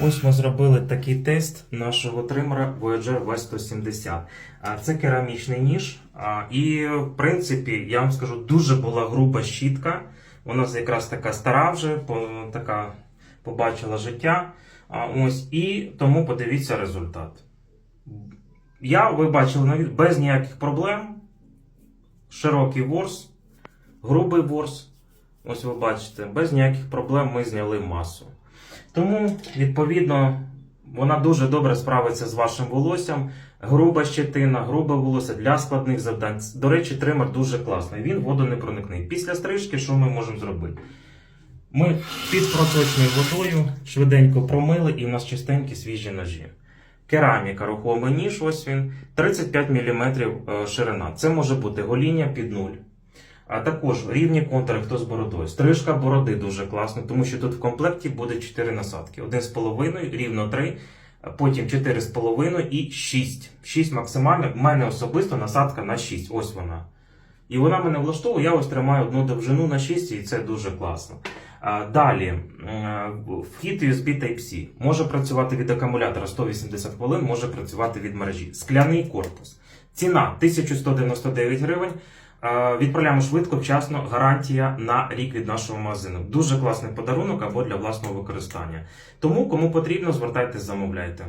Ось ми зробили такий тест нашого тримера Voyager V170. Це керамічний ніж. І, в принципі, я вам скажу, дуже була груба щітка. Вона якраз така стара вже, така побачила життя. Ось, І тому подивіться результат. Я ви бачили без ніяких проблем. Широкий ворс, грубий ворс. Ось ви бачите, без ніяких проблем ми зняли масу. Тому, відповідно, вона дуже добре справиться з вашим волоссям. Груба щетина, грубе волосся для складних завдань. До речі, тример дуже класний. Він водонепроникний. Після стрижки, що ми можемо зробити? Ми під проточною водою швиденько промили, і в нас чистенькі свіжі ножі. Кераміка, рухомий ніж, ось він, 35 мм ширина. Це може бути гоління під нуль. А також рівні контури, хто з бородою. Стрижка бороди дуже класно, тому що тут в комплекті буде 4 насадки. 1,5, рівно 3, потім 4,5 і 6. 6 максимально. В мене особисто насадка на 6. Ось вона. І вона мене влаштовує, я ось тримаю одну довжину на 6, і це дуже класно. Далі, вхід USB Type-C може працювати від акумулятора 180 хвилин, може працювати від мережі. Скляний корпус. Ціна 1199 гривень. Відправляємо швидко, вчасно, гарантія на рік від нашого магазину. Дуже класний подарунок або для власного використання. Тому, кому потрібно, звертайтесь, замовляйте.